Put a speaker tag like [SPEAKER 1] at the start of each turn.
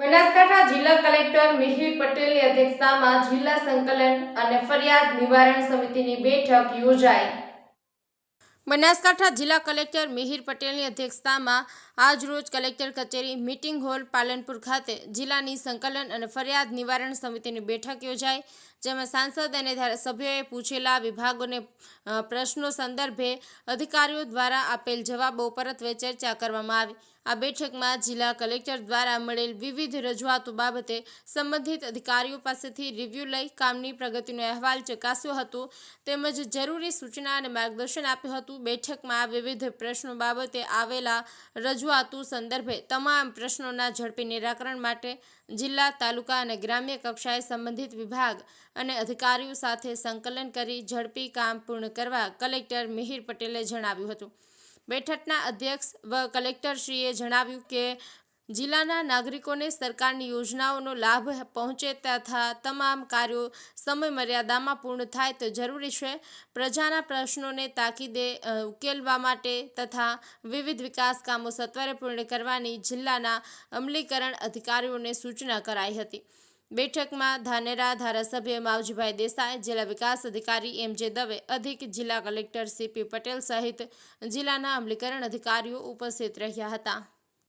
[SPEAKER 1] બનાસકાંઠા જિલ્લા કલેક્ટર મિહિર પટેલની અધ્યક્ષતામાં જિલ્લા સંકલન અને ફરિયાદ નિવારણ સમિતિની બેઠક યોજાઈ. બનાસકાંઠા જિલ્લા કલેક્ટર મિહિર પટેલની અધ્યક્ષતામાં આજરોજ કલેક્ટર કચેરી મીટિંગ હોલ પાલનપુર ખાતે જિલ્લાની સંકલન અને ફરિયાદ નિવારણ સમિતિની બેઠક યોજાઈ, જેમાં સાંસદ અને ધારાસભ્યોએ પૂછેલા વિભાગોને પ્રશ્નો સંદર્ભે અધિકારીઓ દ્વારા આપેલ જવાબો પરત્વે ચર્ચા કરવામાં આવી. આ બેઠકમાં જિલ્લા કલેક્ટર દ્વારા મળેલ વિવિધ રજૂઆતો બાબતે સંબંધિત અધિકારીઓ પાસેથી રિવ્યૂ લઈ કામની પ્રગતિનો અહેવાલ ચકાસ્યો હતો. તેમજ જરૂરી સૂચના અને માર્ગદર્શન આપ્યું હતું. બેઠકમાં વિવિધ પ્રશ્નો બાબતે આવેલા રજૂઆતો સંદર્ભે તમામ પ્રશ્નોના ઝડપી નિરાકરણ માટે જિલ્લા, તાલુકા અને ગ્રામ્ય કક્ષાએ સંબંધિત વિભાગ અને અધિકારીઓ સાથે સંકલન કરી ઝડપી કામ પૂર્ણ કરવા કલેક્ટર મિહિર પટેલે જણાવ્યું હતું. બેઠકના અધ્યક્ષ વ કલેક્ટરશ્રીએ જણાવ્યું કે જિલ્લાના નાગરિકોને સરકારની યોજનાઓનો લાભ પહોંચે તથા તમામ કાર્યો સમય મર્યાદામાં પૂર્ણ થાય તો જરૂરી છે. પ્રજાના પ્રશ્નોને તાકીદે ઉકેલવા માટે તથા વિવિધ વિકાસ કામો સત્વરે પૂર્ણ કરવાની જિલ્લાના અમલીકરણ અધિકારીઓને સૂચના કરાઈ હતી. બેઠકમાં ધાનેરા ધારાસભ્ય માવજીભાઈ દેસાઈ, જિલ્લા વિકાસ અધિકારી એમ જે દવે, અધિક જિલ્લા કલેક્ટર સીપી પટેલ સહિત જિલ્લાના અમલીકરણ અધિકારીઓ ઉપસ્થિત રહ્યા હતા.